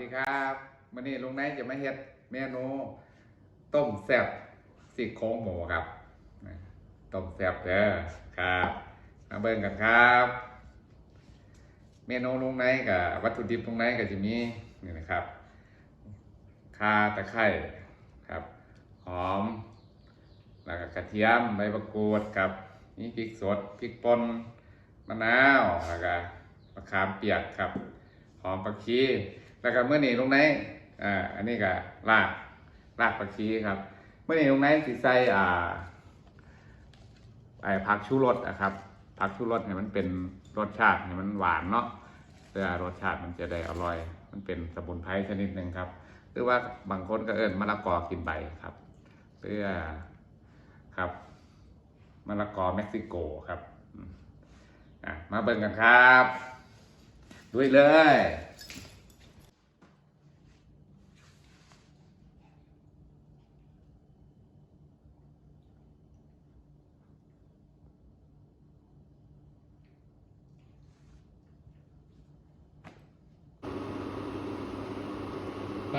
ดีครับวันนี้ลุงไนจะมาเฮ็ดเมนูต้มแซ่บซี่โครงหมูครับต้มแซ่บเด้อครับมาเบิ่งกันครับ เมนูลุงไนกับวัตถุดิบลุงไนก็จะมีนี่นะครับข่าตะไคร้ครับหอม แล้วก็กระเทียมใบมะกรูดกับนี่พริกสดพริกป่นมะนาวแล้วก็มะขามเปียกครับ หอมผักชี แล้วก็เมื่อนี้ลงในอ่าอันนี้ก็รากรากผักชีครับ เมื่อนี้ลงในสิใส่อ่าไอ้ผักชูรสนะครับผักชูรสเนี่ยมันเป็นรสชาติเนี่ยมันหวานเนาะเพื่อรสชาติมันจะได้อร่อย มันเป็นสมุนไพรชนิดหนึ่งครับ หรือว่าบางคนก็เอิ้นมะละกอกินใบครับเพื่อครับมะละกอเม็กซิโกครับมอะมาเบิ่งกันครับด้วยเลย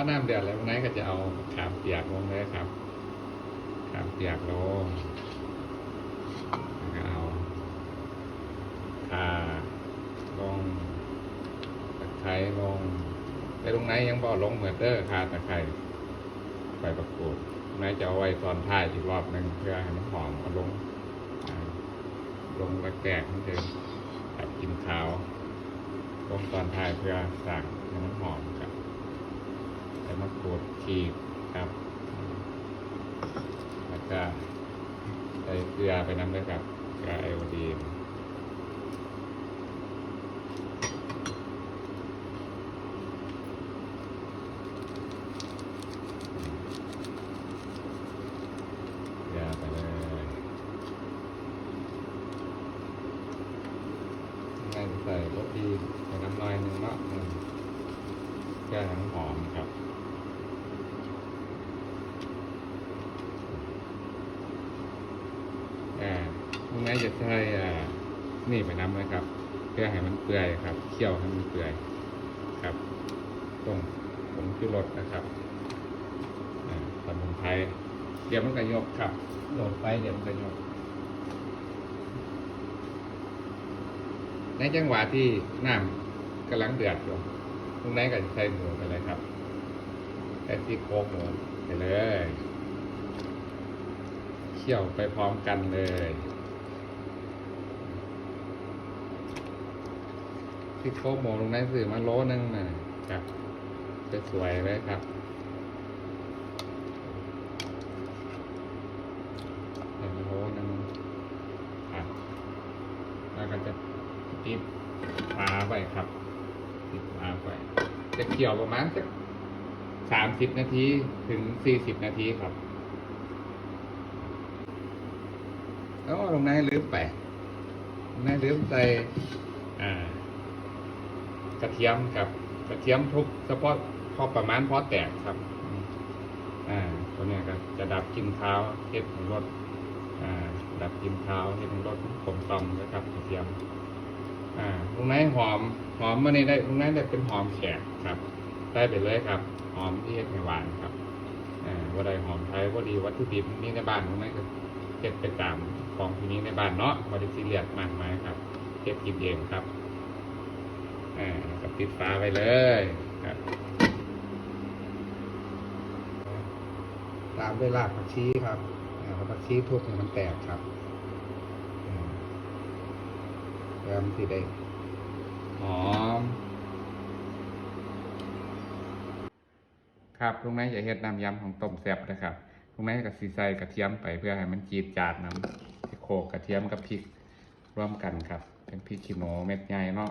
ถ้าน้ำเดือดแล้วนายก็จะเอาขามเปียกลงเลยครับ ขามเปียกลงแล้วก็เอาขาลงตะไคร้ลงแต่ตรงไหนยังบ่ลงเหมือนเด้อข่าตะไคร้ใบประกรูดไหนจะเอาไว้ตอนท้ายอีกรอบหนึ่งเพื่อให้มันหอมเอาลง ลงระแกกมันจะแบบกินขาวลงตอนท้ายเพื่อสั่งให้มันหอม บใส่มะกรูดขีดครับแล้วก็ใส่เกลือไปน้ำด้วยครับเกลือไอโอดีนใส่รสดีใส่น้ำลายหนึ่งเนาะอืมแก้ทั้งหอมครับ อ่า ตรงนี้จะใช้นี่ไปน้ำนะครับ เพื่อให้มันเปื่อยครับ เคี่ยวให้มันเปื่อยครับ ตรงผงชูรสนะครับสมุนไพรเดี๋ยวมันก็ยกครับโหลดไปเดี๋ยวมันก็ยก ในจังหวะที่น้ำกำลังเดือดอยู่ตรงไหนก็จะใส่หมูไปเลยครับใส่ที่โครงหมูไปเลย เคี่ยวไปพร้อมกันเลย ที่โครงหมูตรงไหนสื่อมาโลนึงนะครับจะสวยเลยครับเห็นโลนึงครับแล้วก็จะติดฝาไว้ครับ ติดฝาไว้จะเคี่ยวประมาณสักสามสิบนาทีถึงสี่สิบนาทีครับแล้วลงในลืมไปลงในลืมใส่อ่า กระเทียมครับ กระเทียมทุกเฉพาะพอประมาณพอแตกครับ อ่าตัวเนี้ยก็จะดับกลินเท้าเฮ็ดให้รสอ่าดับกลินเท้าเฮ็ดให้รสกลมกล่อมนะครับกระเทียม อ่าตรงไหนหอมหอมมาในได้ตรงนั้นได้เป็นหอมแขกครับ ได้ไปเลยครับ หอมที่เฮ็ดให้หวานครับอ่าว่าใดหอมไทยว่าดีวัตถุดิบนี่ในบ้านตรงนั้นก็เก็บไปตามของที่นี้ในบ้านเนาะบริสิเลียดมากมายครับเก็บกินเองครับ กับติดฟ้าไปเลยครับตามด้วยรากผักชีครับอ่าผักชีทุบให้มันแตกครับอ่าแล้วมันสิได้หอมครับตรงนั้นจะเฮ็ดน้ำยำของต้มแซ่บนะครับตรงนั้นก็สีใส่กระเทียมไปเพื่อให้มันจีดจาดน้ำที่โขลกกระเทียมกับพริกร่วมกันครับ เป็นพริกขี้หนูเม็ดใหญ่เนาะ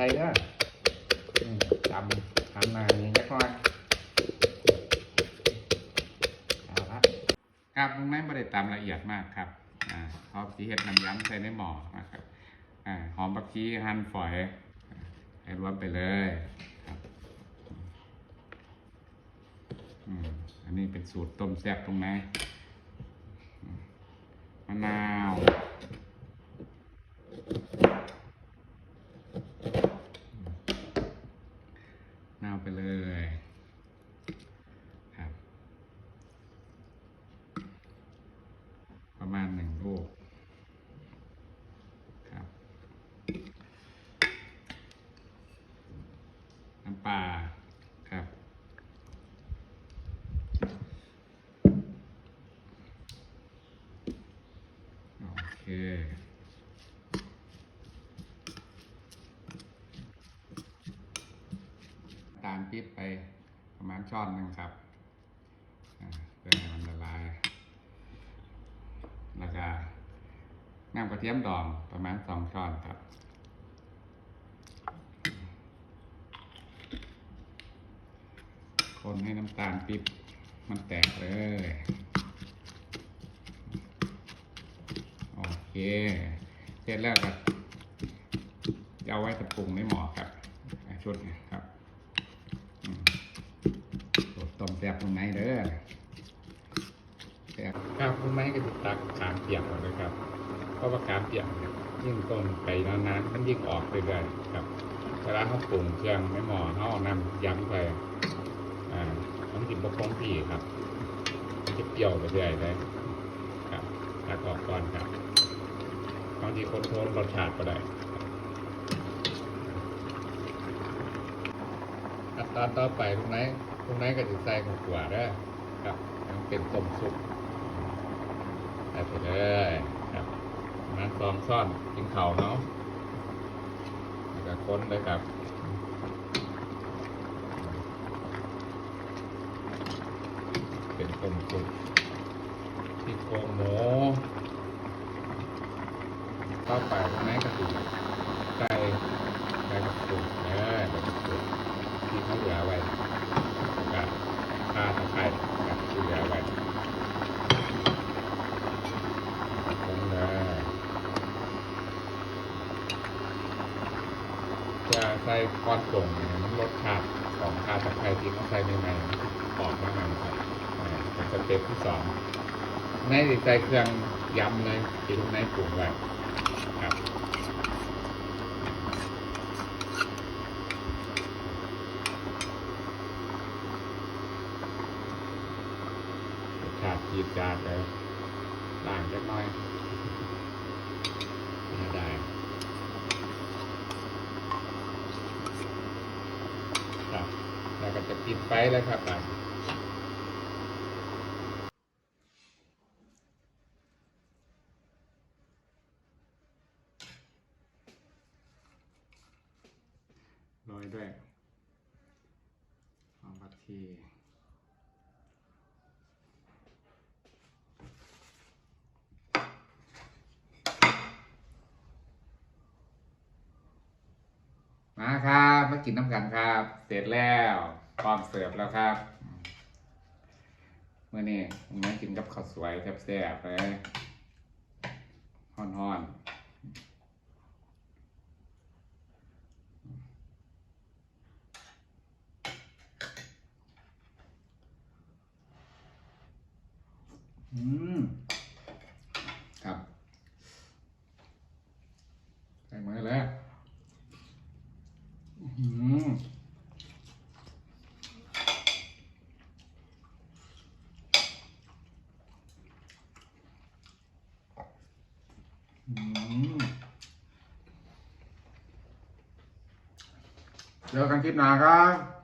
ส่เด้ออืมจำทำมาอย่างนี้จักหน่อยเอาละครับตรงนั้นไม่ได้ตามละเอียดมากครับอ่าพอสีเห็ดน้ำย้ำใส่ในหม้อนะครับอ่าหอมบักชีหั่นฝอยให้รวมไปเลยครับอืมอันนี้เป็นสูตรต้มแซ่บตรงไหนมะนาวมะนาวไปเลย ครับ ประมาณหนึ่งลูก ครับ น้ำ ปลาครับ โอเค ตามปิดไปประมาณช้อนหนึ่งครับเพื่อให้มันละลาย แล้วก็น้ำกระเทียมดองประมาณสองช้อนครับ คนให้น้ำตาลปิ๊บมันแตกเลย โอเค เสร็จแล้วก็จะเอาไว้ตะปรุงในหม้อครับชุดนี้ครับต,ต้มแซ่บตรงไหนเด้อแซ่บครับตรงไหนก็จะตักขามเปียกเลยครับเพราะว่าขามเปียกเนี่ยยิ่งต้มไปนานๆมันยิ่งออกเรื่อยๆครับเวลาเขาปรุงเครื่องในหมอเขาเอาน้ำย้ำไป กินบะคงพี่ครับมันจะเปรี้ยวไปเรื่อยเลยครับตักออกก่อนครับบางทีคนโทนรสชาติก็ได้ขั้นตอนต่อไปตรงไหนตรงไหนก็จะใส่ของขวาได้ครับให้มันเป็นต้มซุปใส่ไปเลยครับน้ำซองซ่อนกินเข่าเนาะแล้วก็ค้นเลยครับ เป็นต้มซุปที่โครงหมูเข้าไปตรงนี้กระดูกไก่ไก่กระดูกเออไก่กระดูกที่เขาเหลือไว้กับข้าตะไคร้กับที่เหลือไว้ตรงเลยจะใส่ก้อนส่งรสชาติของข้าตะไคร้ที่เขาใส่ใหม่ๆ ต็ปที่สองในใส่เครื่องย้ำเลยที่ลูกในปรุงไว้ครับรสชาติจีดจาดเลยต่างจักหน่อยได้ครับแล้วก็จะปิดไฟแล้วครับอะ โรย ด้วยหอมผักชีมาครับมากินน้ำกันครับ เสร็จแล้วพร้อมเสิร์ฟแล้วครับเมื่อนี้ผมมากินกับข้าวสวยแซ่บๆเลยฮ้อนๆ อืม ครับใส่มือแล้วอืมอืมเจอกันคลิปหน้าครับ